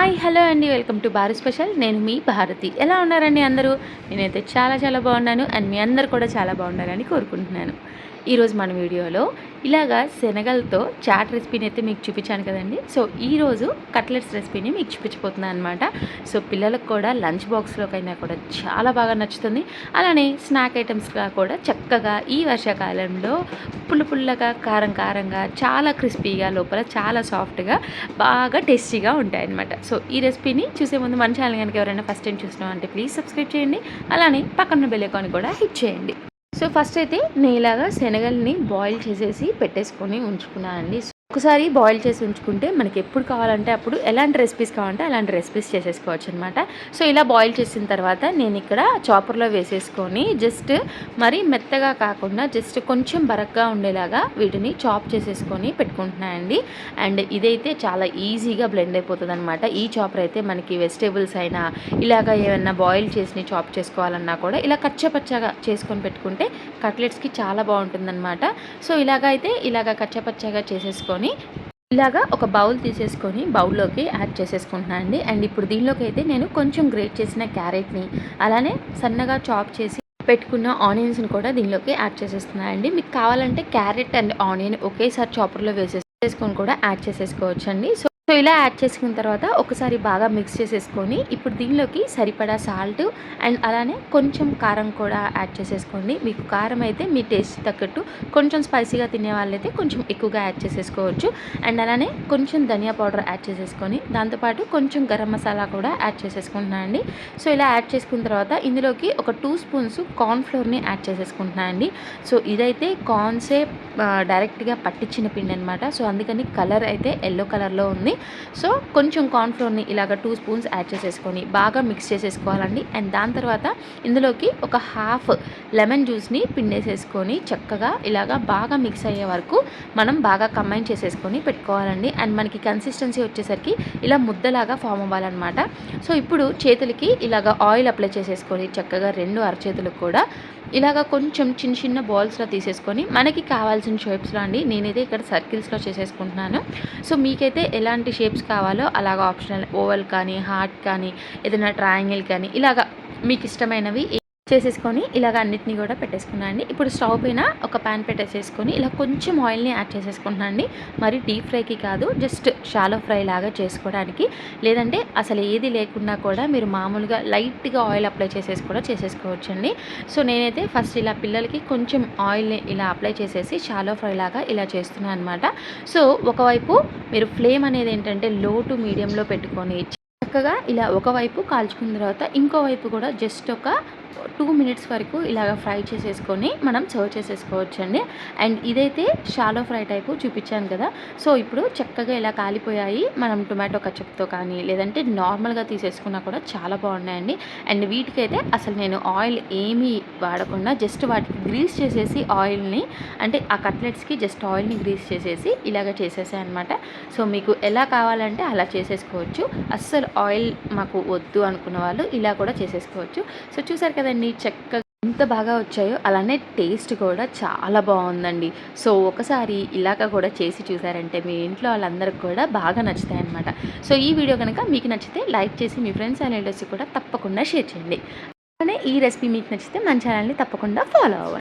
Hi hello అండి. Welcome to Bharat special. నేను మీ భారతి. ఎలా ఉన్నారండి అందరూ? నేనైతే చాలా చాలా బాగున్నాను. అండ్ మీ అందరు కూడా చాలా బాగుండాలని కోరుకుంటున్నాను. ఈరోజు మన వీడియోలో ఇలాగా శనగలతో చాట్ రెసిపీని అయితే మీకు చూపించాను కదండి. సో ఈరోజు కట్లెట్స్ రెసిపీని మీకు చూపించబోతున్నాను అనమాట సో పిల్లలకు కూడా లంచ్ బాక్స్లోకైనా కూడా చాలా బాగా నచ్చుతుంది. అలానే స్నాక్ ఐటమ్స్గా కూడా చక్కగా ఈ వర్షాకాలంలో పుల్ల పుల్లగా కారం కారంగా చాలా క్రిస్పీగా లోపల చాలా సాఫ్ట్గా బాగా టేస్టీగా ఉంటాయన్నమాట సో ఈ రెసిపీని చూసే ముందు మన ఛానల్ కనుక ఎవరైనా ఫస్ట్ టైం చూసినాం అంటే ప్లీజ్ సబ్స్క్రైబ్ చేయండి. అలానే పక్కన బెల్ ఐకాన్ కూడా హిట్ చేయండి. సో ఫస్ట్ అయితే నేను ఇలాగా శనగల్ని బాయిల్ చేసేసి పెట్టేసుకొని ఉంచుకున్నానండి. ఒకసారి బాయిల్ చేసి ఉంచుకుంటే మనకి ఎప్పుడు కావాలంటే అప్పుడు ఎలాంటి రెసిపీస్ కావాలంటే అలాంటి రెసిపీస్ చేసేసుకోవచ్చు అనమాట సో ఇలా బాయిల్ చేసిన తర్వాత నేను ఇక్కడ చాపర్లో వేసేసుకొని జస్ట్ మరి మెత్తగా కాకుండా జస్ట్ కొంచెం బరక్గా ఉండేలాగా వీటిని చాప్ చేసేసుకొని పెట్టుకుంటున్నానండి అండ్. ఇదైతే చాలా ఈజీగా బ్లెండ్ అయిపోతుంది అనమాట ఈ చాపర్ అయితే మనకి వెజిటేబుల్స్ అయినా ఇలాగ ఏమైనా బాయిల్ చేసి చాప్ చేసుకోవాలన్నా కూడా ఇలా కచ్చపచ్చగా చేసుకొని పెట్టుకుంటే కట్లెట్స్కి చాలా బాగుంటుందన్నమాట. సో ఇలాగ అయితే ఇలాగ కచ్చపచ్చగా చేసేసుకొని తీసుకొని ఇలాగా ఒక బౌల్ తీసేసుకొని బౌల్లోకి యాడ్ చేసేసుకుంటున్నాను అండి. అండ్ ఇప్పుడు దీనిలోకి అయితే నేను కొంచెం గ్రేట్ చేసిన క్యారెట్ని అలానే సన్నగా చాప్ చేసి పెట్టుకున్న ఆనియన్స్ని కూడా దీనిలోకి యాడ్ చేసేస్తున్నాను అండి. మీకు కావాలంటే క్యారెట్ అండ్ ఆనియన్ ఒకేసారి చాపర్లో వేసేసుకొని కూడా యాడ్ చేసేసుకోవచ్చు అండి సో సో ఇలా యాడ్ చేసుకున్న తర్వాత ఒకసారి బాగా మిక్స్ చేసేసుకొని ఇప్పుడు దీనిలోకి సరిపడా సాల్ట్ అండ్ అలానే కొంచెం కారం కూడా యాడ్ చేసేసుకోండి. మీకు కారం అయితే మీ టేస్ట్ తగ్గట్టు కొంచెం స్పైసీగా తినే వాళ్ళైతే కొంచెం ఎక్కువగా యాడ్ చేసేసుకోవచ్చు. అండ్ అలానే కొంచెం ధనియా పౌడర్ యాడ్ చేసేసుకొని దాంతోపాటు కొంచెం గరం మసాలా కూడా యాడ్ చేసేసుకుంటున్నాను అండి సో ఇలా యాడ్ చేసుకున్న తర్వాత ఇందులోకి ఒక టూ స్పూన్స్ కార్న్ఫ్లోర్ని యాడ్ చేసేసుకుంటున్నాను అండి సో ఇదైతే కార్న్సే డైరెక్ట్గా పట్టించిన పిండి అనమాట సో అందుకని కలర్ అయితే ఎల్లో కలర్లో ఉంది. సో కొంచెం కార్న్ఫ్లోర్ని ఇలాగ టూ స్పూన్స్ యాడ్ చేసేసుకొని బాగా మిక్స్ చేసేసుకోవాలండి. అండ్ దాని తర్వాత ఇందులోకి ఒక హాఫ్ లెమన్ జ్యూస్ని పిండేసేసుకొని చక్కగా ఇలాగా బాగా మిక్స్ అయ్యే వరకు మనం బాగా కంబైన్ చేసేసుకొని పెట్టుకోవాలండి. అండ్ మనకి కన్సిస్టెన్సీ వచ్చేసరికి ఇలా ముద్దలాగా ఫామ్ అవ్వాలన్నమాట. సో ఇప్పుడు చేతులకి ఇలాగ ఆయిల్ అప్లై చేసేసుకొని చక్కగా రెండు అరచేతులకు కూడా ఇలాగ కొంచెం చిన్న చిన్న బాల్స్లో తీసేసుకొని మనకి కావాల్సిన షేప్స్లో అండి. నేనైతే ఇక్కడ సర్కిల్స్లో చేసేసుకుంటున్నాను. సో మీకైతే ఎలాంటి షేప్స్ కావాలో అలాగ ఆప్షనల్ ఓవల్ కానీ హార్ట్ కానీ ఏదైనా ట్రయాంగిల్ కానీ ఇలాగ మీకు ఇష్టమైనవి చేసేసుకొని ఇలాగ అన్నిటిని కూడా పెట్టేసుకున్నాను అండి. ఇప్పుడు స్టవ్ పైన ఒక ప్యాన్ పెట్టేసేసుకొని ఇలా కొంచెం ఆయిల్ని యాడ్ చేసేసుకుంటున్నాను అండి. మరి డీప్ ఫ్రైకి కాదు జస్ట్ షాలో ఫ్రై లాగా చేసుకోవడానికి. లేదంటే అసలు ఏది లేకుండా కూడా మీరు మామూలుగా లైట్గా ఆయిల్ అప్లై చేసేసి కూడా చేసేసుకోవచ్చండి సో నేనైతే ఫస్ట్ ఇలా పిల్లలకి కొంచెం ఆయిల్ని ఇలా అప్లై చేసేసి షాలో ఫ్రై లాగా ఇలా చేస్తున్నాను అనమాట సో ఒకవైపు మీరు ఫ్లేమ్ అనేది ఏంటంటే లో టు మీడియంలో పెట్టుకొని చక్కగా ఇలా ఒకవైపు కాల్చుకున్న తర్వాత ఇంకోవైపు కూడా జస్ట్ ఒక టూ మినిట్స్ వరకు ఇలాగ ఫ్రై చేసేసుకొని మనం సర్వ్ చేసేసుకోవచ్చండి. అండ్ ఇదైతే షాలో ఫ్రై టైపు చూపించాను కదా. సో ఇప్పుడు చక్కగా ఇలా కాలిపోయాయి. మనం టొమాటో కచప్తో కానీ లేదంటే నార్మల్గా తీసేసుకున్నా కూడా చాలా బాగున్నాయండి. అండ్ వీటికైతే అసలు నేను ఆయిల్ ఏమీ వాడకుండా జస్ట్ వాటికి గ్రీస్ చేసేసి ఆయిల్ని అంటే ఆ కట్లెట్స్కి జస్ట్ ఆయిల్ని గ్రీస్ చేసేసి ఇలాగ చేసేసాయి అనమాట సో మీకు ఎలా కావాలంటే అలా చేసేసుకోవచ్చు. అస్సలు ఆయిల్ మాకు వద్దు అనుకున్న వాళ్ళు ఇలా కూడా చేసేసుకోవచ్చు. సో చూసారు కదండి చక్కగా ఎంత బాగా వచ్చాయో అలానే టేస్ట్ కూడా చాలా బాగుందండి. సో ఒకసారి ఇలాగ కూడా చేసి చూసారంటే మీ ఇంట్లో వాళ్ళందరికి కూడా బాగా నచ్చుతాయి అనమాట సో ఈ వీడియో కనుక మీకు నచ్చితే లైక్ చేసి మీ ఫ్రెండ్స్ అండ్ కూడా తప్పకుండా షేర్ చేయండి. అలానే ఈ రెసిపీ మీకు నచ్చితే మన ఛానల్ని తప్పకుండా ఫాలో అవ్వండి.